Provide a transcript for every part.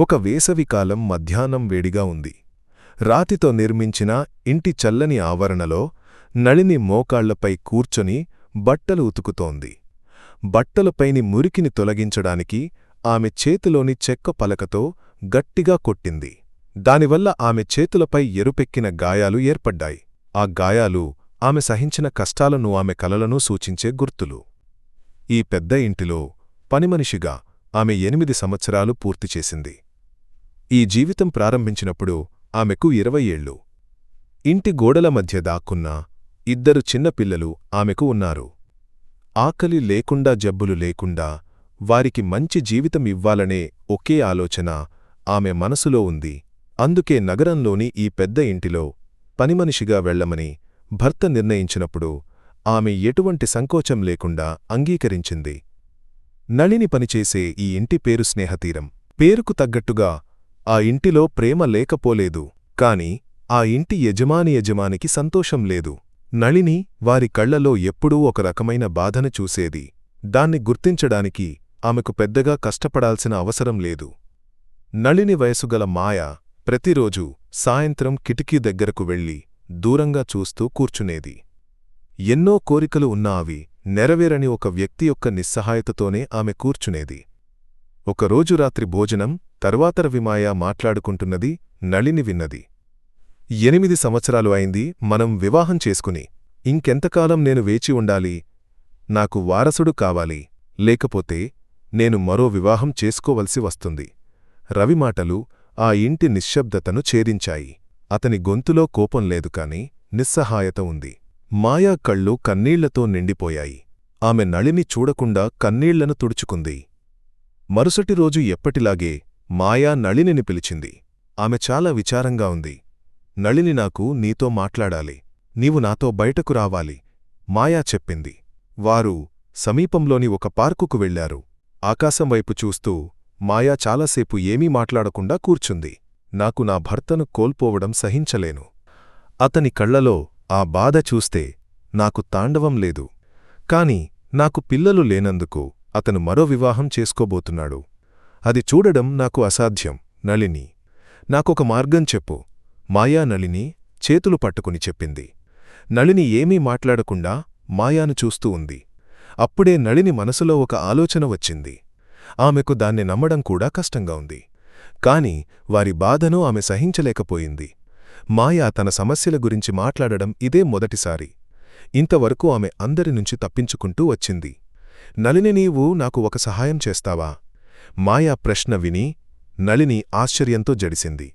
ఒక వేసవికాలం మధ్యాహ్నం వేడిగా ఉంది. రాతితో నిర్మించిన ఇంటి చల్లని ఆవరణలో నళిని మోకాళ్ళపై కూర్చొని బట్టలు ఉతుకుతోంది. బట్టలపైని మురికిని తొలగించడానికి ఆమె చేతిలోని చెక్క పలకతో గట్టిగా కొట్టింది. దానివల్ల ఆమె చేతులపై ఎరుపెక్కిన గాయాలు ఏర్పడ్డాయి. ఆ గాయాలు ఆమె సహించిన కష్టాలను ఆమె కలలను సూచించే గుర్తులు. ఈ పెద్ద ఇంటిలో పనిమనిషిగా ఆమె ఎనిమిది సంవత్సరాలు పూర్తిచేసింది ఈ జీవితం ప్రారంభించినప్పుడు ఆమెకు ఇరవై ఏళ్ళు. ఇంటి గోడల మధ్య దాక్కున్న ఇద్దరు చిన్నపిల్లలు ఆమెకు ఉన్నారు. ఆకలి లేకుండా జబ్బులు లేకుండా వారికి మంచి జీవితం ఇవ్వాలనే ఒకే ఆలోచన ఆమె మనసులో ఉంది. అందుకే నగరంలోని ఈ పెద్ద ఇంటిలో పనిమనిషిగా వెళ్ళమని భర్త నిర్ణయించినప్పుడు ఆమె ఎటువంటి సంకోచం లేకుండా అంగీకరించింది. నళిని పనిచేసే ఈ ఇంటి పేరు స్నేహతీరం. పేరుకు తగ్గట్టుగా ఆ ఇంటిలో ప్రేమ లేకపోలేదు కాని ఆ ఇంటి యజమాని యజమానికి సంతోషం లేదు. నళిని వారి కళ్ళలో ఎప్పుడూ ఒక రకమైన బాధను చూసేది. దాన్ని గుర్తించడానికి ఆమెకు పెద్దగా కష్టపడాల్సిన అవసరం లేదు. నళిని వయసుగల మాయ ప్రతిరోజూ సాయంత్రం కిటికీ దగ్గరకు వెళ్ళి దూరంగా చూస్తూ కూర్చునేది. ఎన్నో కోరికలు ఉన్నా అవి నెరవేరని ఒక వ్యక్తి యొక్క నిస్సహాయతతోనే ఆమె కూర్చునేది. ఒకరోజు రాత్రి భోజనం తరువాత విమాయా మాట్లాడుకుంటున్నది నళిని విన్నది. ఎనిమిది సంవత్సరాలు అయింది మనం వివాహం చేసుకుని. ఇంకెంతకాలం నేను వేచి ఉండాలి? నాకు వారసుడు కావాలి. లేకపోతే నేను మరో వివాహం చేసుకోవలసి వస్తుంది. రవి మాటలు ఆ ఇంటి నిశ్శబ్దతను ఛేదించాయి. అతని గొంతులో కోపం లేదు కాని నిస్సహాయత ఉంది. మాయా కళ్ళు కన్నీళ్ళతో నిండిపోయాయి. ఆమె నళిని చూడకుండా కన్నీళ్ళను తుడుచుకుంది. మరుసటి రోజు ఎప్పటిలాగే మాయా నళినిని పిలిచింది. ఆమె చాలా విచారంగా ఉంది. నళిని నాకు నీతో మాట్లాడాలి. నీవు నాతో బయటకు రావాలి. మాయా చెప్పింది. వారు సమీపంలోని ఒక పార్కుకు వెళ్ళారు ఆకాశం వైపు చూస్తూ మాయా చాలాసేపు ఏమీ మాట్లాడకుండా కూర్చుంది. నాకు నా భర్తను కోల్పోవడం సహించలేను. అతని కళ్ళలో ఆ బాధ చూస్తే నాకు తాండవం లేదు. కాని నాకు పిల్లలు లేనందుకు అతను మరో వివాహం చేసుకోబోతున్నాడు. అది చూడడం నాకు అసాధ్యం నళిని. నాకొక మార్గం చెప్పు. మాయా నళిని చేతులు పట్టుకుని చెప్పింది. నళిని ఏమీ మాట్లాడకుండా మాయాను చూస్తూ ఉంది. అప్పుడే నళిని మనసులో ఒక ఆలోచన వచ్చింది. ఆమెకు దాన్ని నమ్మడం కూడా కష్టంగా ఉంది. కాని వారి బాధను ఆమె సహించలేకపోయింది. మాయా తన సమస్యల గురించి మాట్లాడడం ఇదే మొదటిసారి. ఇంతవరకు ఆమె అందరి నుంచి తప్పించుకుంటూ వచ్చింది. నళిని నీవు నాకు ఒక సహాయం చేస్తావా? మాయా ప్రశ్న విని నళిని ఆశ్చర్యంతో జడిసింది.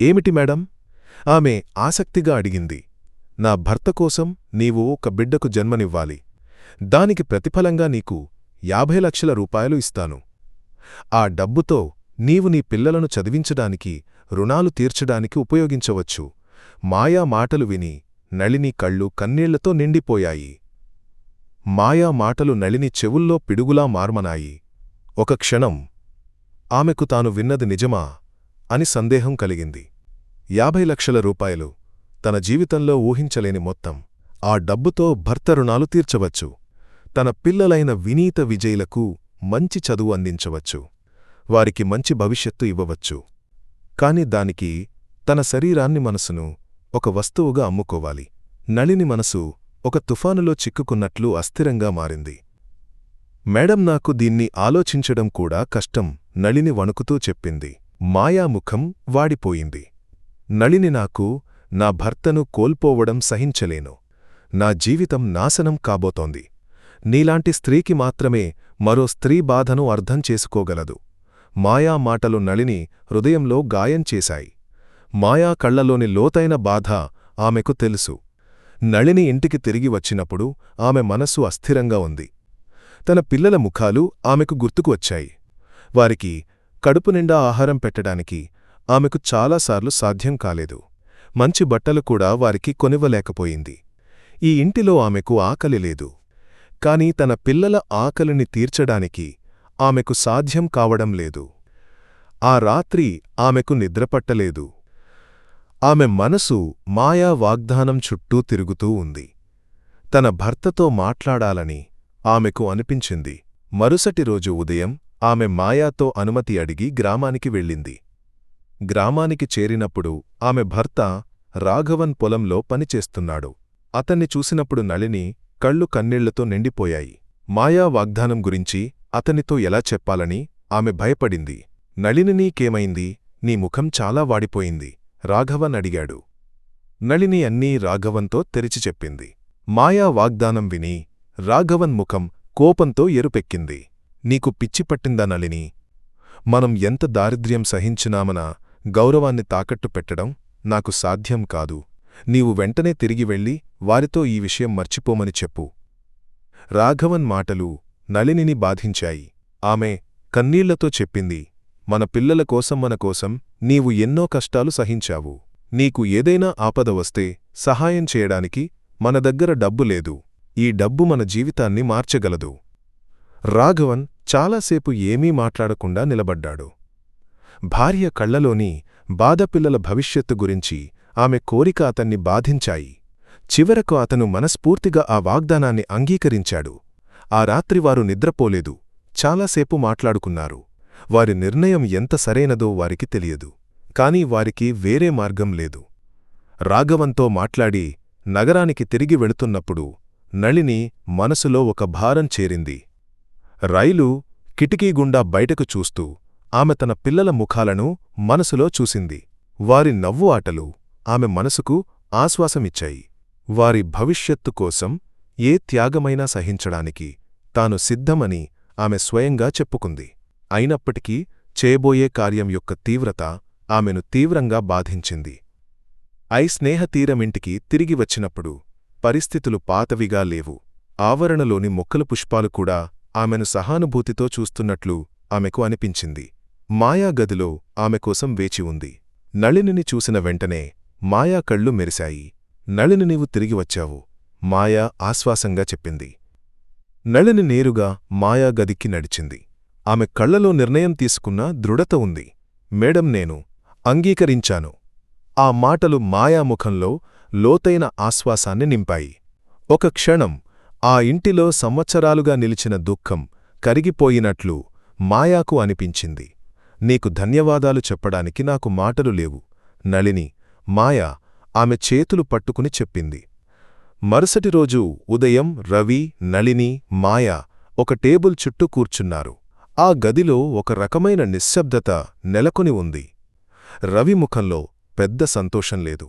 ఏమిటి మేడం? ఆమె ఆసక్తిగా అడిగింది. నా భర్త కోసం నీవు ఒక బిడ్డకు జన్మనివ్వాలి. దానికి ప్రతిఫలంగా నీకు యాభై లక్షల రూపాయలు ఇస్తాను. ఆ డబ్బుతో నీవు నీ పిల్లలను చదివించడానికి రుణాలు తీర్చడానికి ఉపయోగించవచ్చు. మాయా మాటలు విని నళిని కళ్ళు కన్నీళ్ళతో నిండిపోయాయి. మాయా మాటలు నళిని చెవుల్లో పిడుగులా మార్మనాయి. ఒక క్షణం ఆమెకు తాను విన్నది నిజమా అని సందేహం కలిగింది. యాభై లక్షల రూపాయలు తన జీవితంలో ఊహించలేని మొత్తం. ఆ డబ్బుతో భర్త రుణాలు తీర్చవచ్చు. తన పిల్లలైన వినీత విజయులకు మంచి చదువు అందించవచ్చు. వారికి మంచి భవిష్యత్తు ఇవ్వవచ్చు. కాని దానికి తన శరీరాన్ని మనసును ఒక వస్తువుగా అమ్ముకోవాలి. నళిని మనసు ఒక తుఫానులో చిక్కుకున్నట్లు అస్థిరంగా మారింది. మేడం నాకు దీన్ని ఆలోచించడం కూడా కష్టం నళిని వణుకుతూ చెప్పింది. మాయాముఖం వాడిపోయింది. నళిని నాకు నా భర్తను కోల్పోవడం సహించలేను. నా జీవితం నాశనం కాబోతోంది. నీలాంటి స్త్రీకి మాత్రమే మరో స్త్రీ బాధను అర్థం చేసుకోగలదు. మాయా మాటలు నళిని హృదయంలో గాయం చేశాయి. మాయా కళ్ళలోని లోతైన బాధ ఆమెకు తెలుసు. నళిని ఇంటికి తిరిగి వచ్చినప్పుడు ఆమె మనస్సు అస్థిరంగా ఉంది. తన పిల్లల ముఖాలు ఆమెకు గుర్తుకు వచ్చాయి. వారికి కడుపు నిండా ఆహారం పెట్టడానికి ఆమెకు చాలాసార్లు సాధ్యం కాలేదు. మంచి బట్టలు కూడా వారికి కొనివ్వలేకపోయింది. ఈ ఇంటిలో ఆమెకు ఆకలి లేదు. కాని తన పిల్లల ఆకలిని తీర్చడానికి ఆమెకు సాధ్యం కావడం లేదు. ఆ రాత్రి ఆమెకు నిద్రపట్టలేదు ఆమె మనసు మాయా వాగ్దానం చుట్టూ తిరుగుతూ ఉంది. తన భర్తతో మాట్లాడాలని ఆమెకు అనిపించింది. మరుసటి రోజు ఉదయం ఆమె మాయాతో అనుమతి అడిగి గ్రామానికి వెళ్ళింది. గ్రామానికి చేరినప్పుడు ఆమె భర్త రాఘవన్ పొలంలో పనిచేస్తున్నాడు. అతన్ని చూసినప్పుడు నళిని కళ్ళు కన్నీళ్ళతో నిండిపోయాయి. మాయా వాగ్దానం గురించి అతనితో ఎలా చెప్పాలని ఆమె భయపడింది. నళిని నీకేమైంది? నీ ముఖం చాలా వాడిపోయింది. రాఘవన్ అడిగాడు. నళిని అన్నీ రాఘవన్తో తెరిచి చెప్పింది. మాయా వాగ్దానం విని రాఘవన్ ముఖం కోపంతో ఎరుపెక్కింది. నీకు పిచ్చిపట్టిందా నళిని? మనం ఎంత దారిద్ర్యం సహించినామనా? గౌరవాన్ని తాకట్టు పెట్టడం నాకు సాధ్యం కాదు. నీవు వెంటనే తిరిగి వెళ్ళి వారితో ఈ విషయం మర్చిపోమని చెప్పు. రాఘవన్ మాటలు నళినిని బాధించాయి. ఆమె కన్నీళ్ళతో చెప్పింది. మన పిల్లల కోసం మన కోసం నీవు ఎన్నో కష్టాలు సహించావు. నీకు ఏదైనా ఆపద వస్తే సహాయం చేయడానికి మన దగ్గర డబ్బు లేదు. ఈ డబ్బు మన జీవితాన్ని మార్చగలదు. రాఘవన్ చాలాసేపు ఏమీ మాట్లాడకుండా నిలబడ్డాడు. భార్య కళ్ళలోని బాధపిల్లల భవిష్యత్తు గురించి ఆమె కోరిక అతన్ని బాధించాయి. చివరకు అతను మనస్ఫూర్తిగా ఆ వాగ్దానాన్ని అంగీకరించాడు. ఆ రాత్రి వారు నిద్రపోలేదు. చాలాసేపు మాట్లాడుకున్నారు. వారి నిర్ణయం ఎంత సరైనదో వారికి తెలియదు. కాని వారికి వేరే మార్గం లేదు. రాఘవంతో మాట్లాడి నగరానికి తిరిగి వెళుతున్నప్పుడు నళిని మనసులో ఒక భారం చేరింది. రైలు కిటికీ గుండా బయటకు చూస్తూ ఆమె తన పిల్లల ముఖాలను మనసులో చూసింది. వారి నవ్వు ఆటలు ఆమె మనసుకు ఆశ్వాసమిచ్చాయి. వారి భవిష్యత్తు కోసం ఏ త్యాగమైనా సహించడానికి తాను సిద్ధమని ఆమె స్వయంగా చెప్పుకుంది. అయినప్పటికీ చేయబోయే కార్యం యొక్క తీవ్రత ఆమెను తీవ్రంగా బాధించింది. ఐ స్నేహతీరమింటికి తిరిగి వచ్చినప్పుడు పరిస్థితులు పాతవిగా లేవు. ఆవరణలోని మొక్కల పుష్పాలు కూడా ఆమెను సహానుభూతితో చూస్తున్నట్లు ఆమెకు అనిపించింది. మాయా గదిలో ఆమె కోసం వేచి ఉంది. నళినిని చూసిన వెంటనే మాయా కళ్ళు మెరిశాయి. నళిని నీవు తిరిగి వచ్చావు. మాయా ఆశ్వాసంగా చెప్పింది. నళిని నేరుగా మాయా గదికి నడిచింది. ఆమె కళ్ళలో నిర్ణయం తీసుకున్న దృఢత ఉంది. మేడం నేను అంగీకరించాను. ఆ మాటలు మాయాముఖంలో లోతైన ఆశ్వాసాన్ని నింపాయి. ఒక క్షణం ఆ ఇంటిలో సంవత్సరాలుగా నిలిచిన దుఃఖం కరిగిపోయినట్లు మాయాకు అనిపించింది. నీకు ధన్యవాదాలు చెప్పడానికి నాకు మాటలు లేవు. నళిని మాయా ఆమె చేతులు పట్టుకుని చెప్పింది. మరుసటి రోజు ఉదయం రవి నళిని మాయా ఒక టేబుల్ చుట్టూ కూర్చున్నారు. ఆ గదిలో ఒక రకమైన నిశ్శబ్దత నెలకొని ఉంది. రవి ముఖంలో పెద్ద సంతోషం లేదు.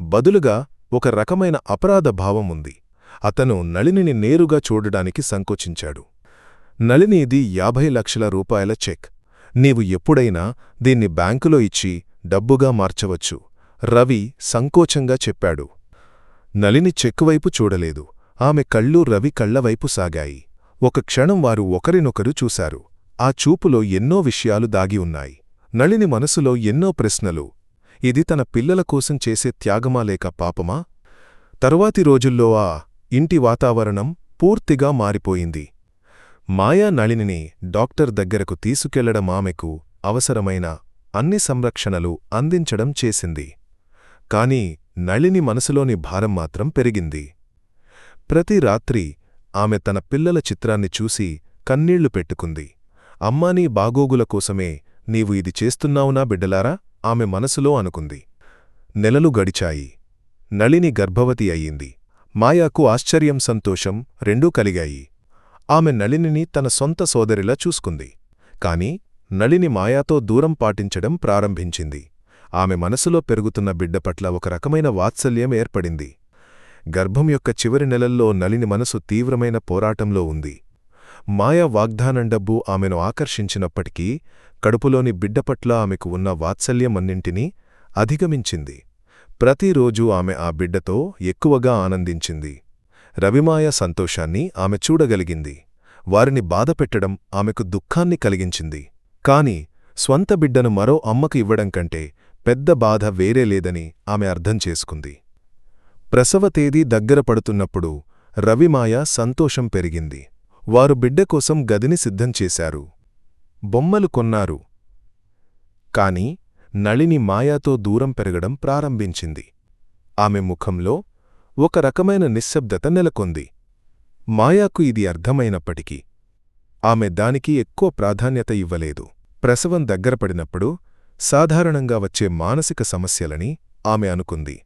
బదులుగా ఒక రకమైన అపరాధ భావం ఉంది. అతను నళినిని నేరుగా చూడడానికి సంకోచించాడు. నళినిది యాభై లక్షల రూపాయల చెక్. నీవు ఎప్పుడైనా దీన్ని బ్యాంకులో ఇచ్చి డబ్బుగా మార్చవచ్చు రవి సంకోచంగా చెప్పాడు. నలిని చెక్కువైపు చూడలేదు. ఆమె కళ్ళు రవి కళ్ళవైపు సాగాయి. ఒక క్షణం వారు ఒకరినొకరు చూశారు. ఆ చూపులో ఎన్నో విషయాలు దాగి ఉన్నాయి. నళిని మనసులో ఎన్నో ప్రశ్నలు. ఇది తన పిల్లల కోసం చేసే త్యాగమా లేక పాపమా? తరువాతి రోజుల్లో ఆ ఇంటి వాతావరణం పూర్తిగా మారిపోయింది. మాయా నళినిని డాక్టర్ దగ్గరకు తీసుకెళ్ళడం ఆమెకు అవసరమైన అన్ని సంరక్షణలు అందించడం చేసింది. కాని నళిని మనసులోని భారం మాత్రం పెరిగింది. ప్రతి రాత్రి ఆమె తన పిల్లల చిత్రాన్ని చూసి కన్నీళ్ళు పెట్టుకుంది. అమ్మానీ బాగోగుల కోసమే నీవు ఇది చేస్తున్నావునా బిడ్డలారా? ఆమె మనసులో అనుకుంది. నెలలు గడిచాయి. నళిని గర్భవతి అయ్యింది. మాయాకు ఆశ్చర్యం సంతోషం రెండూ కలిగాయి. ఆమె నళినిని తన సొంత సోదరిలా చూసుకుంది. కాని నళిని మాయాతో దూరం పాటించడం ప్రారంభించింది. ఆమె మనసులో పెరుగుతున్న బిడ్డ పట్ల ఒక రకమైన వాత్సల్యం ఏర్పడింది. గర్భం యొక్క చివరి నెలల్లో నలిని మనసు తీవ్రమైన పోరాటంలో ఉంది. మాయా వాగ్దానం డబ్బు ఆమెను ఆకర్షించినప్పటికీ కడుపులోని బిడ్డపట్ల ఆమెకు ఉన్న వాత్సల్యమన్నింటినీ అధిగమించింది. ప్రతిరోజూ ఆమె ఆ బిడ్డతో ఎక్కువగా ఆనందించింది. రవిమాయ సంతోషాన్ని ఆమె చూడగలిగింది. వారిని బాధపెట్టడం ఆమెకు దుఃఖాన్ని కలిగించింది. కాని స్వంత బిడ్డను మరో అమ్మకు ఇవ్వడం కంటే పెద్ద బాధ వేరే లేదని ఆమె అర్థం చేసుకుంది. ప్రసవ తేదీ దగ్గర పడుతున్నప్పుడు రవిమాయ సంతోషం పెరిగింది. వారు బిడ్డ కోసం గదిని సిద్ధం చేశారు. బొమ్మలు కొన్నారు. కాని నళిని మాయాతో దూరం పెరగడం ప్రారంభించింది. ఆమె ముఖంలో ఒక రకమైన నిశ్శబ్దత నెలకొంది. మాయాకు ఇది అర్థమైనప్పటికీ ఆమె దానికి ఎక్కువ ప్రాధాన్యత ఇవ్వలేదు. ప్రసవం దగ్గరపడినప్పుడు సాధారణంగా వచ్చే మానసిక సమస్యలని ఆమె అనుకుంది.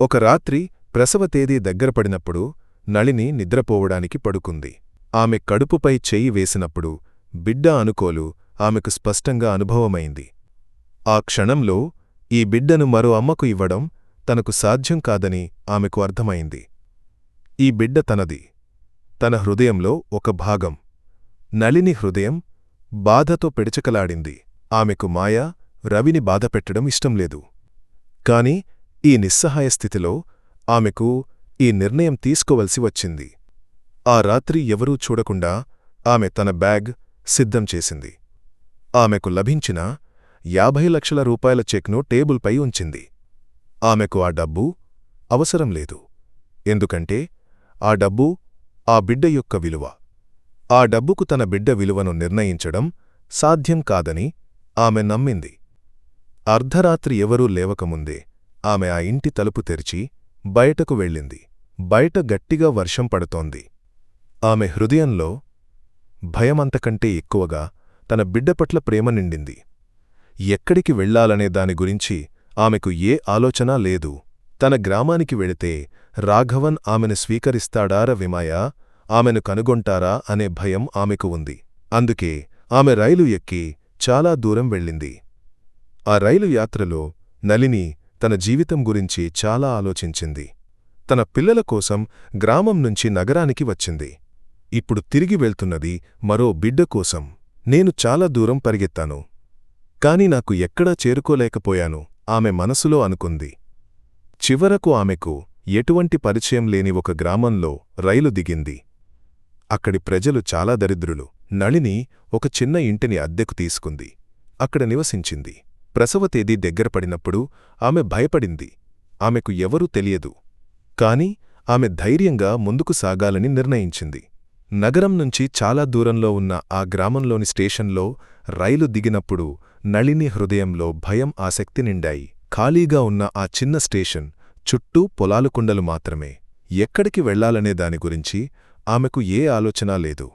ఒక రాత్రి ప్రసవ తేదీ దగ్గరపడినప్పుడు నళిని నిద్రపోవడానికి పడుకుంది. ఆమె కడుపుపై చెయ్యి వేసినప్పుడు బిడ్డ అనుకోలు ఆమెకు స్పష్టంగా అనుభవమైంది. ఆ క్షణంలో ఈ బిడ్డను మరో అమ్మకు ఇవ్వడం తనకు సాధ్యం కాదని ఆమెకు అర్థమైంది. ఈ బిడ్డ తనది. తన హృదయంలో ఒక భాగం. నళిని హృదయం బాధతో పిడచకలాడింది. ఆమెకు మాయా రవిని బాధపెట్టడం ఇష్టంలేదు కాని ఈ నిస్సహాయ స్థితిలో ఆమెకు ఈ నిర్ణయం తీసుకోవలసి వచ్చింది. ఆ రాత్రి ఎవరూ చూడకుండా ఆమె తన బ్యాగ్ సిద్ధం చేసింది. ఆమెకు లభించిన యాభై లక్షల రూపాయల చెక్ను టేబుల్పై ఉంచింది. ఆమెకు ఆ డబ్బు అవసరం లేదు. ఎందుకంటే ఆ డబ్బు ఆ బిడ్డ యొక్క విలువ. ఆ డబ్బుకు తన బిడ్డ విలువను నిర్ణయించడం సాధ్యం కాదని ఆమె నమ్మింది. అర్ధరాత్రి ఎవరూ లేవకముందే ఆమె ఆ ఇంటి తలుపు తెరిచి బయటకు వెళ్ళింది. బయట గట్టిగా వర్షం పడుతోంది. ఆమె హృదయంలో భయమంతకంటే ఎక్కువగా తన బిడ్డ పట్ల ప్రేమ నిండింది. ఎక్కడికి వెళ్ళాలనే దాని గురించి ఆమెకు ఏ ఆలోచనా లేదు. తన గ్రామానికి వెళితే రాఘవన్ ఆమెను స్వీకరిస్తాడార విమాయా? ఆమెను కనుగొంటారా అనే భయం ఆమెకు ఉంది. అందుకే ఆమె రైలు ఎక్కి చాలా దూరం వెళ్ళింది. ఆ రైలు యాత్రలో నలిని తన జీవితం గురించి చాలా ఆలోచించింది. తన పిల్లల కోసం గ్రామం నుంచి నగరానికి వచ్చింది. ఇప్పుడు తిరిగి వెళ్తున్నది మరో బిడ్డ కోసం. నేను చాలా దూరం పరిగెత్తాను. కాని నాకు ఎక్కడా చేరుకోలేకపోయాను ఆమె మనసులో అనుకుంది. చివరకు ఆమెకు ఎటువంటి పరిచయం లేని ఒక గ్రామంలో రైలు దిగింది. అక్కడి ప్రజలు చాలా దరిద్రులు. నళిని ఒక చిన్న ఇంటిని అద్దెకు తీసుకుంది. అక్కడ నివసించింది. ప్రసవ తేదీ దగ్గరపడినప్పుడు ఆమె భయపడింది. ఆమెకు ఎవరూ తెలియదు. కాని ఆమె ధైర్యంగా ముందుకు సాగాలని నిర్ణయించింది. నగరం నుంచి చాలా దూరంలో ఉన్న ఆ గ్రామంలోని స్టేషన్లో రైలు దిగినప్పుడు నళిని హృదయంలో భయం ఆసక్తి నిండాయి. ఖాళీగా ఉన్న ఆ చిన్న స్టేషన్ చుట్టూ పొలాలు కుండలు మాత్రమే. ఎక్కడికి వెళ్ళాలనే దాని గురించి ఆమెకు ఏ ఆలోచన లేదు.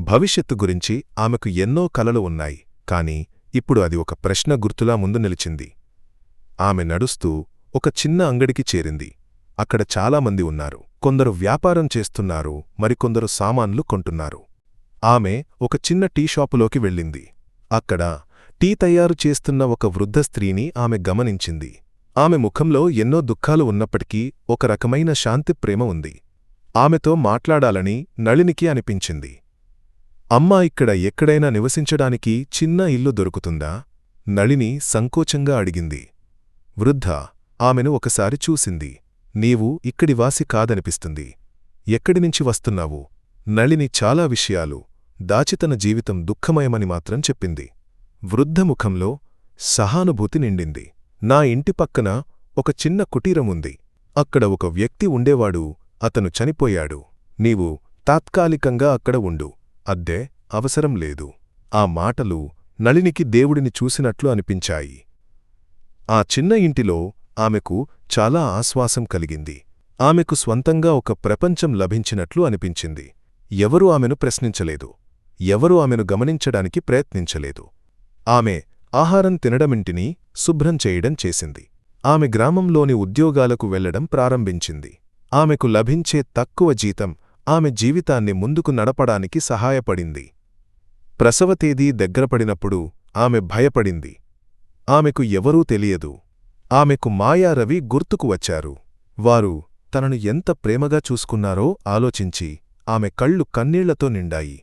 భవిష్యత్తు గురించి ఆమెకు ఎన్నో కలలు ఉన్నాయి కాని ఇప్పుడు అది ఒక ప్రశ్న గుర్తులా ముందు నిలిచింది. ఆమె నడుస్తూ ఒక చిన్న అంగడికి చేరింది. అక్కడ చాలామంది ఉన్నారు. కొందరు వ్యాపారం చేస్తున్నారు మరికొందరు సామాన్లు కొంటున్నారు. ఆమె ఒక చిన్న టీ షాపులోకి వెళ్ళింది. అక్కడ టీ తయారు చేస్తున్న ఒక వృద్ధ స్త్రీని ఆమె గమనించింది. ఆమె ముఖంలో ఎన్నో దుఃఖాలు ఉన్నప్పటికీ ఒక రకమైన శాంతి ప్రేమ ఉంది. ఆమెతో మాట్లాడాలని నళినికి అనిపించింది. అమ్మా ఇక్కడ ఎక్కడైనా నివసించడానికి చిన్న ఇల్లు దొరుకుతుందా? నళిని సంకోచంగా అడిగింది. వృద్ధ ఆమెను ఒకసారి చూసింది. నీవు ఇక్కడి వాసి కాదనిపిస్తుంది. ఎక్కడినుంచి వస్తున్నావు? నళిని చాలా విషయాలు దాచితన జీవితం దుఃఖమయమని మాత్రం చెప్పింది. వృద్ధముఖంలో సహానుభూతి నిండింది. నా ఇంటి పక్కన ఒక చిన్న కుటీరముంది అక్కడ ఒక వ్యక్తి ఉండేవాడు అతను చనిపోయాడు. నీవు తాత్కాలికంగా అక్కడ ఉండు. అద్దె అవసరం లేదు. ఆ మాటలు నళినికి దేవుడిని చూసినట్లు అనిపించాయి. ఆ చిన్న ఇంటిలో ఆమెకు చాలా ఆశ్వాసం కలిగింది. ఆమెకు స్వంతంగా ఒక ప్రపంచం లభించినట్లు అనిపించింది. ఎవరూ ఆమెను ప్రశ్నించలేదు. ఎవరూ ఆమెను గమనించడానికి ప్రయత్నించలేదు. ఆమె ఆహారం తినడమింటిని శుభ్రం చేయడం చేసింది. ఆమె గ్రామంలోని ఉద్యోగాలకు వెళ్ళడం ప్రారంభించింది. ఆమెకు లభించే తక్కువ జీతం ఆమె జీవితాన్ని ముందుకు నడపడానికి సహాయపడింది. ప్రసవ తేదీ దగ్గరపడినప్పుడు ఆమె భయపడింది. ఆమెకు ఎవరూ తెలియదు. ఆమెకు మాయారవి గుర్తుకు వచ్చారు. వారు తనను ఎంత ప్రేమగా చూసుకున్నారో ఆలోచించి ఆమె కళ్ళు కన్నీళ్ళతో నిండాయి.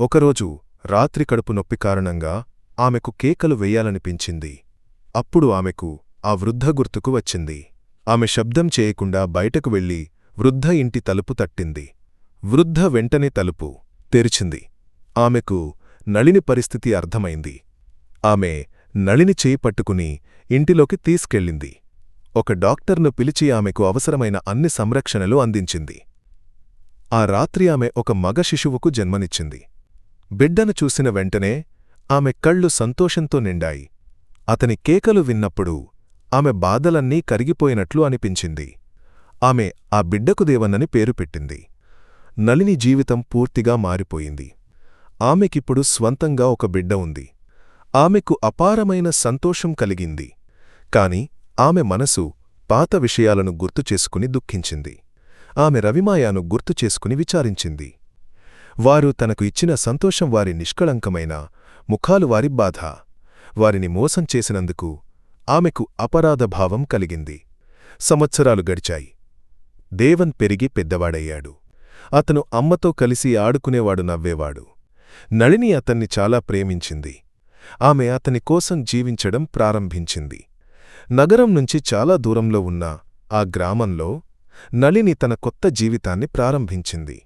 ఒకరోజు రాత్రి కడుపు నొప్పి కారణంగా ఆమెకు కేకలు వెయ్యాలనిపించింది అప్పుడు ఆమెకు ఆ వృద్ధ గుర్తుకు వచ్చింది. ఆమె శబ్దం చేయకుండా బయటకు వెళ్ళి వృద్ధ ఇంటి తలుపు తట్టింది. వృద్ధ వెంటనే తలుపు తెరిచింది. ఆమెకు నళిని పరిస్థితి అర్థమైంది. ఆమె నళిని చేయి పట్టుకుని ఇంటిలోకి తీసుకెళ్ళింది. ఒక డాక్టర్ను పిలిచి ఆమెకు అవసరమైన అన్ని సంరక్షణలు అందించింది. ఆ రాత్రి ఆమె ఒక మగ శిశువుకు జన్మనిచ్చింది. బిడ్డను చూసిన వెంటనే ఆమె కళ్ళు సంతోషంతో నిండాయి. అతని కేకలు విన్నప్పుడు ఆమె బాధలన్నీ కరిగిపోయినట్లు అనిపించింది. ఆమె ఆ బిడ్డకు దేవన్నని పేరు పెట్టింది. నలిని జీవితం పూర్తిగా మారిపోయింది. ఆమెకిప్పుడు స్వంతంగా ఒక బిడ్డ ఉంది. ఆమెకు అపారమైన సంతోషం కలిగింది. కాని ఆమె మనసు పాత విషయాలను గుర్తుచేసుకుని దుఃఖించింది. ఆమె రవిమాయాను గుర్తుచేసుకుని విచారించింది. వారు తనకు ఇచ్చిన సంతోషం వారి నిష్కళంకమైన ముఖాలు వారి బాధ వారిని మోసం చేసినందుకు ఆమెకు అపరాధభావం కలిగింది. సంవత్సరాలు గడిచాయి. దేవన్ పెరిగి పెద్దవాడయ్యాడు. అతను అమ్మతో కలిసి ఆడుకునేవాడు నవ్వేవాడు. నళిని అతన్ని చాలా ప్రేమించింది. ఆమె అతని కోసం జీవించడం ప్రారంభించింది. నగరం నుంచి చాలా దూరంలో ఉన్న ఆ గ్రామంలో నళిని తన కొత్త జీవితాన్ని ప్రారంభించింది.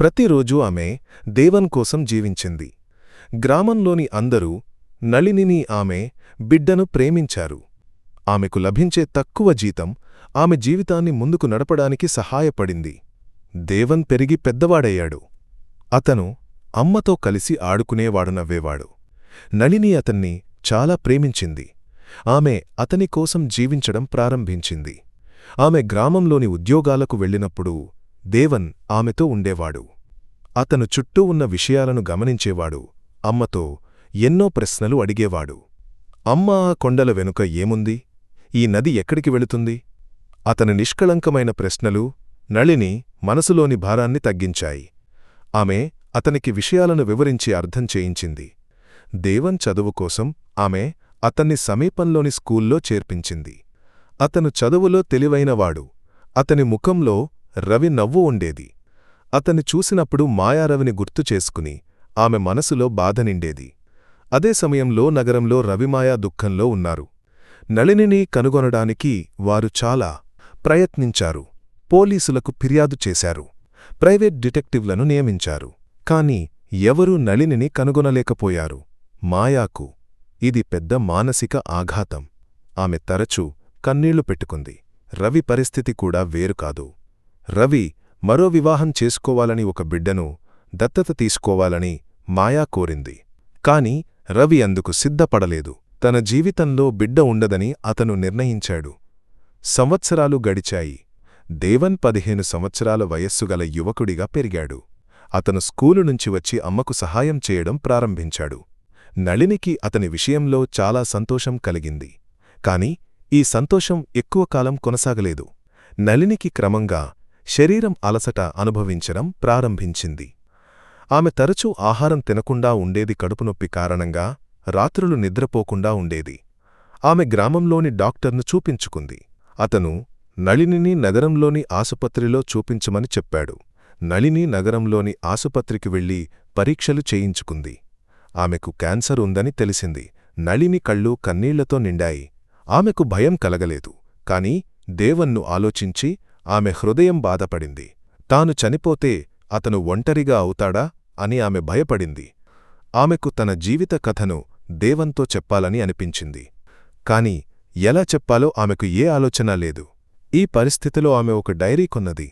ప్రతిరోజూ ఆమె దేవన్ కోసం జీవించింది. గ్రామంలోని అందరూ నళినిని ఆమె బిడ్డను ప్రేమించారు. ఆమెకు లభించే తక్కువ జీతం ఆమె జీవితాన్ని ముందుకు నడపడానికి సహాయపడింది. దేవన్ పెరిగి పెద్దవాడయ్యాడు. అతను అమ్మతో కలిసి ఆడుకునేవాడు నవ్వేవాడు. నళిని అతన్ని చాలా ప్రేమించింది. ఆమె అతని కోసం జీవించడం ప్రారంభించింది. ఆమె గ్రామంలోని ఉద్యోగాలకు వెళ్ళినప్పుడు దేవన్ ఆమెతో ఉండేవాడు. అతను చుట్టూ ఉన్న విషయాలను గమనించేవాడు. అమ్మతో ఎన్నో ప్రశ్నలు అడిగేవాడు. అమ్మ ఆ కొండల వెనుక ఏముంది? ఈ నది ఎక్కడికి వెళుతుంది? అతని నిష్కళంకమైన ప్రశ్నలు నళిని మనసులోని భారాన్ని తగ్గించాయి. ఆమె అతనికి విషయాలను వివరించి అర్థం చేయించింది. దేవన్ చదువు కోసం ఆమె అతన్ని సమీపంలోని స్కూల్లో చేర్పించింది. అతను చదువులో తెలివైనవాడు. అతని ముఖంలో రవి నవ్వు ఉండేది. అతన్ని చూసినప్పుడు మాయారవిని గుర్తు చేసుకుని ఆమె మనసులో బాధ నిండేది. అదే సమయంలో నగరంలో రవిమాయా దుఃఖంలో ఉన్నారు. నళినిని కనుగొనడానికి వారు చాలా ప్రయత్నించారు. పోలీసులకు ఫిర్యాదు చేశారు. ప్రైవేట్ డిటెక్టివ్లను నియమించారు. కాని ఎవరూ నళినిని కనుగొనలేకపోయారు. మాయాకు ఇది పెద్ద మానసిక ఆఘాతం. ఆమె తరచూ కన్నీళ్ళు పెట్టుకుంది. రవి పరిస్థితి కూడా వేరుకాదు రవి మరో వివాహం చేసుకోవాలని ఒక బిడ్డను దత్తత తీసుకోవాలని మాయా కోరింది. కాని రవి అందుకు సిద్ధపడలేదు. తన జీవితంలో బిడ్డ ఉండదని అతను నిర్ణయించాడు. సంవత్సరాలు గడిచాయి. దేవన్ పదిహేను సంవత్సరాల వయస్సుగల యువకుడిగా పెరిగాడు. అతను స్కూలు నుంచి వచ్చి అమ్మకు సహాయం చేయడం ప్రారంభించాడు. నళినికి అతని విషయంలో చాలా సంతోషం కలిగింది. కాని ఈ సంతోషం ఎక్కువ కాలం కొనసాగలేదు. నళినికి క్రమంగా శరీరం అలసట అనుభవించడం ప్రారంభించింది. ఆమె తరచూ ఆహారం తినకుండా ఉండేది కడుపునొప్పి కారణంగా రాత్రులు నిద్రపోకుండా ఉండేది. ఆమె గ్రామంలోని డాక్టర్ను చూపించుకుంది. అతను నళినిని నగరంలోని ఆసుపత్రిలో చూపించమని చెప్పాడు. నళిని నగరంలోని ఆసుపత్రికి వెళ్ళి పరీక్షలు చేయించుకుంది. ఆమెకు క్యాన్సర్ ఉందని తెలిసింది. నళిని కళ్ళు కన్నీళ్ళతో నిండాయి. ఆమెకు భయం కలగలేదు. కాని దేవన్ను ఆలోచించి ఆమె హృదయం బాధపడింది. తాను చనిపోతే అతను ఒంటరిగా అవుతాడా అని ఆమె భయపడింది. ఆమెకు తన జీవిత కథను దేవంతో చెప్పాలని అనిపించింది. కాని ఎలా చెప్పాలో ఆమెకు ఏ ఆలోచన లేదు. ఈ పరిస్థితిలో ఆమె ఒక డైరీ కొన్నది.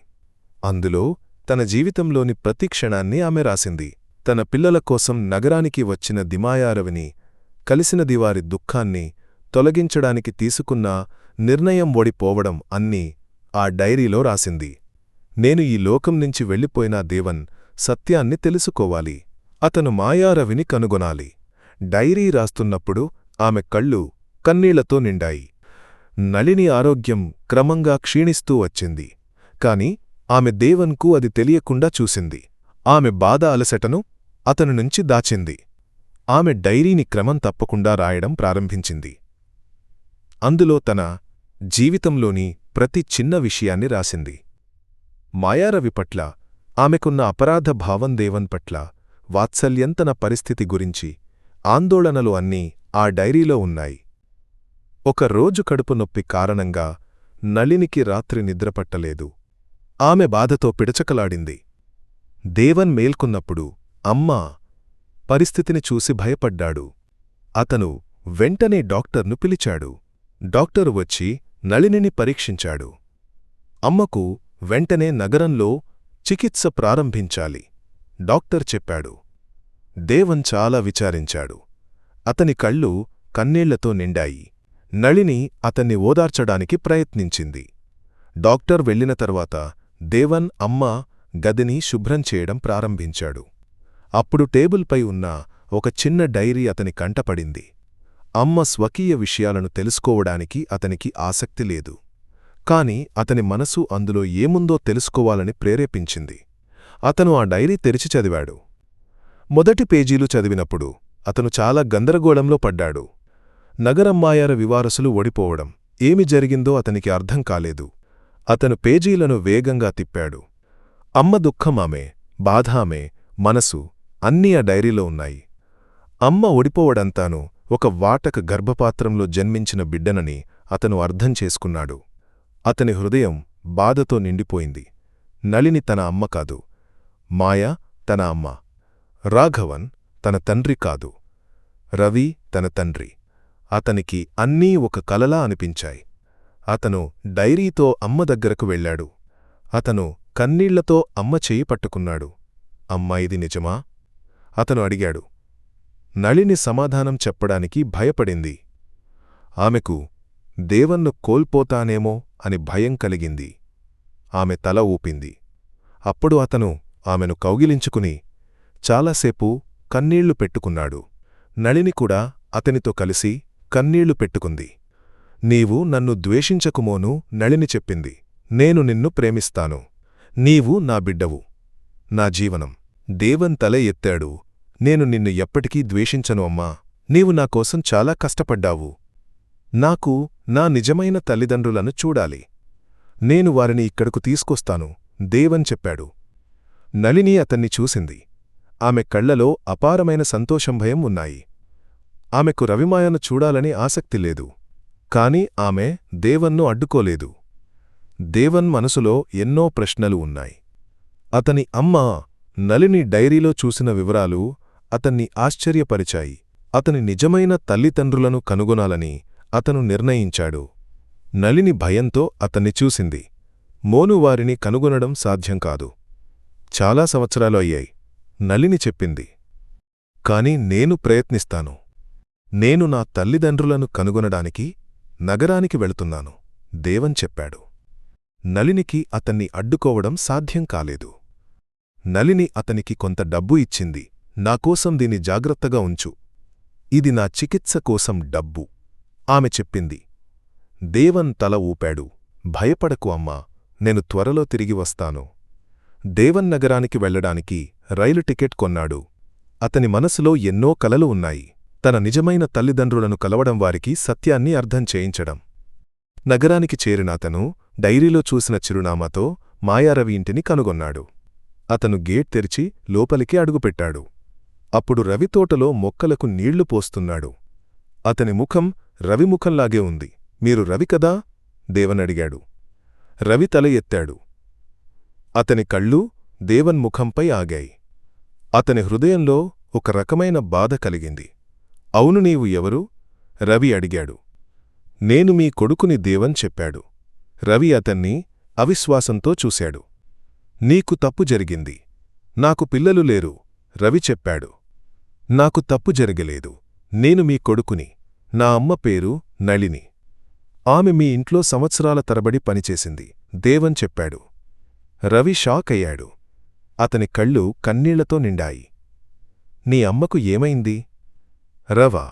అందులో తన జీవితంలోని ప్రతి క్షణాన్ని ఆమె రాసింది. తన పిల్లల కోసం నగరానికి వచ్చిన దిమాయారవిని కలిసినది వారి దుఃఖాన్ని తొలగించడానికి తీసుకున్న నిర్ణయం ఓడిపోవడం అన్నీ ఆ డైరీలో రాసింది. నేను ఈ లోకం నుంచి వెళ్ళిపోయినా దేవన్ సత్యాన్ని తెలుసుకోవాలి. అతను మాయారవిని కనుగొనాలి. డైరీ రాస్తున్నప్పుడు ఆమె కళ్ళు కన్నీళ్ళతో నిండాయి. నళిని ఆరోగ్యం క్రమంగా క్షీణిస్తూ వచ్చింది. కాని ఆమె దేవన్కు అది తెలియకుండా చూసింది. ఆమె బాధ అలసటను అతను నుంచి దాచింది. ఆమె డైరీని క్రమం తప్పకుండా రాయడం ప్రారంభించింది. అందులో తన జీవితంలోని ప్రతి చిన్న విషయాన్ని రాసింది. మాయారవి పట్ల ఆమెకున్న అపరాధ భావం దేవన్ పట్ల వాత్సల్యంతన పరిస్థితి గురించి ఆందోళనలు అన్నీ ఆ డైరీలో ఉన్నాయి. ఒక రోజు కడుపు నొప్పి కారణంగా నళినికి రాత్రి నిద్రపట్టలేదు ఆమె బాధతో పిడచకలాడింది. దేవన్ మేల్కొన్నప్పుడు అమ్మా పరిస్థితిని చూసి భయపడ్డాడు. అతను వెంటనే డాక్టర్ను పిలిచాడు. డాక్టరు వచ్చి నళినిని పరీక్షించాడు. అమ్మకు వెంటనే నగరంలో చికిత్స ప్రారంభించాలి డాక్టర్ చెప్పాడు. దేవన్ చాలా విచారించాడు. అతని కళ్ళు కన్నీళ్ళతో నిండాయి. నళిని అతన్ని ఓదార్చడానికి ప్రయత్నించింది. డాక్టర్ వెళ్ళిన తర్వాత దేవన్ అమ్మ గదిని శుభ్రం చేయడం ప్రారంభించాడు. అప్పుడు టేబుల్పై ఉన్న ఒక చిన్న డైరీ అతని కంటపడింది. అమ్మ స్వకీయ విషయాలను తెలుసుకోవడానికి అతనికి ఆసక్తి లేదు. కాని అతని మనసు అందులో ఏముందో తెలుసుకోవాలని ప్రేరేపించింది. అతను ఆ డైరీ తెరిచి చదివాడు. మొదటి పేజీలు చదివినప్పుడు అతను చాలా గందరగోళంలో పడ్డాడు. నగరమ్మాయార వివారసులు ఓడిపోవడం ఏమి జరిగిందో అతనికి అర్థం కాలేదు. అతను పేజీలను వేగంగా తిప్పాడు. అమ్మ దుఃఖమామే బాధామే మనసు అన్నీ ఆ డైరీలో ఉన్నాయి. అమ్మ ఓడిపోవడంతాను ఒక వాటక గర్భపాత్రంలో జన్మించిన బిడ్డనని అతను అర్థం చేసుకున్నాడు. అతని హృదయం బాధతో నిండిపోయింది. నళిని తన అమ్మ కాదు. మాయా తన అమ్మ. రాఘవన్ తన తండ్రి కాదు. రవి తన తండ్రి. అతనికి అన్నీ ఒక కలలా అనిపించాయి. అతను డైరీతో అమ్మ దగ్గరకు వెళ్ళాడు. అతను కన్నీళ్ళతో అమ్మ చేయి పట్టుకున్నాడు. అమ్మా ఇది నిజమా? అతను అడిగాడు. నళిని సమాధానం చెప్పడానికి భయపడింది. ఆమెకు దేవన్ను కోల్పోతానేమో అని భయం కలిగింది. ఆమె తల ఊపింది. అప్పుడు అతను ఆమెను కౌగిలించుకుని చాలాసేపు కన్నీళ్ళు పెట్టుకున్నాడు. నళిని కూడా అతనితో కలిసి కన్నీళ్ళు పెట్టుకుంది. నీవు నన్ను ద్వేషించకుమోను నళిని చెప్పింది. నేను నిన్ను ప్రేమిస్తాను. నీవు నా బిడ్డవు. నా జీవనం. దేవన్ తల ఎత్తాడు. నేను నిన్ను ఎప్పటికీ ద్వేషించను అమ్మా. నీవు నా కోసం చాలా కష్టపడ్డావు. నాకు నా నిజమైన తల్లిదండ్రులను చూడాలి. నేను వారిని ఇక్కడకు తీసుకొస్తాను దేవన్ చెప్పాడు. నళిని అతన్ని చూసింది. ఆమె కళ్ళలో అపారమైన సంతోషం భయం ఉన్నాయి. ఆమెకు రవిమాయను చూడాలని ఆసక్తి లేదు. కాని ఆమె దేవన్ను అడ్డుకోలేదు. దేవన్ మనసులో ఎన్నో ప్రశ్నలు ఉన్నాయి. అతని అమ్మ నలిని డైరీలో చూసిన వివరాలు అతన్ని ఆశ్చర్యపరిచాయి. అతని నిజమైన తల్లిదండ్రులను కనుగొనాలని అతను నిర్ణయించాడు. నలిని భయంతో అతన్ని చూసింది. మోను వారిని కనుగొనడం సాధ్యం కాదు. చాలా సంవత్సరాలు అయ్యాయి. నలిని చెప్పింది. కాని నేను ప్రయత్నిస్తాను. నేను నా తల్లిదండ్రులను కనుగొనడానికి నగరానికి వెళుతున్నాను దేవన్ చెప్పాడు. నలినికి అతన్ని అడ్డుకోవడం సాధ్యం కాలేదు. నలిని అతనికి కొంత డబ్బు ఇచ్చింది. నాకోసం దీన్ని జాగ్రత్తగా ఉంచు. ఇది నా చికిత్స కోసం డబ్బు. ఆమె చెప్పింది. దేవన్ తల ఊపాడు. భయపడకు అమ్మా నేను త్వరలో తిరిగి వస్తాను. దేవన్ నగరానికి వెళ్ళడానికి రైలు టికెట్ కొన్నాడు. అతని మనసులో ఎన్నో కలలు ఉన్నాయి. తన నిజమైన తల్లిదండ్రులను కలవడం వారికి సత్యాన్ని అర్థం చేయించడం. నగరానికి చేరిన అతను డైరీలో చూసిన చిరునామాతో మాయారవి ఇంటిని కనుగొన్నాడు. అతను గేట్ తెరిచి లోపలికి అడుగుపెట్టాడు. అప్పుడు రవితోటలో మొక్కలకు నీళ్ళు పోస్తున్నాడు. అతని ముఖం రవిముఖంలాగే ఉంది. మీరు రవి కదా? దేవనడిగాడు. రవి తల ఎత్తాడు. అతని కళ్ళు దేవన్ ముఖంపై ఆగాయి. అతని హృదయంలో ఒక రకమైన బాధ కలిగింది. అవును నీవు ఎవరు? రవి అడిగాడు. నేను మీ కొడుకుని దేవన్ చెప్పాడు. రవి అతన్ని అవిశ్వాసంతో చూశాడు. నీకు తప్పు జరిగింది. నాకు పిల్లలు లేరు రవి చెప్పాడు. నాకు తప్పు జరగలేదు. నేను మీ కొడుకుని. నా అమ్మ పేరు నళిని. ఆమె మీ ఇంట్లో సంవత్సరాల తరబడి పనిచేసింది. దేవన్ చెప్పాడు. రవి షాక్ అయ్యాడు అతని కళ్ళు కన్నీళ్ళతో నిండాయి. నీ అమ్మకు ఏమైంది? రవ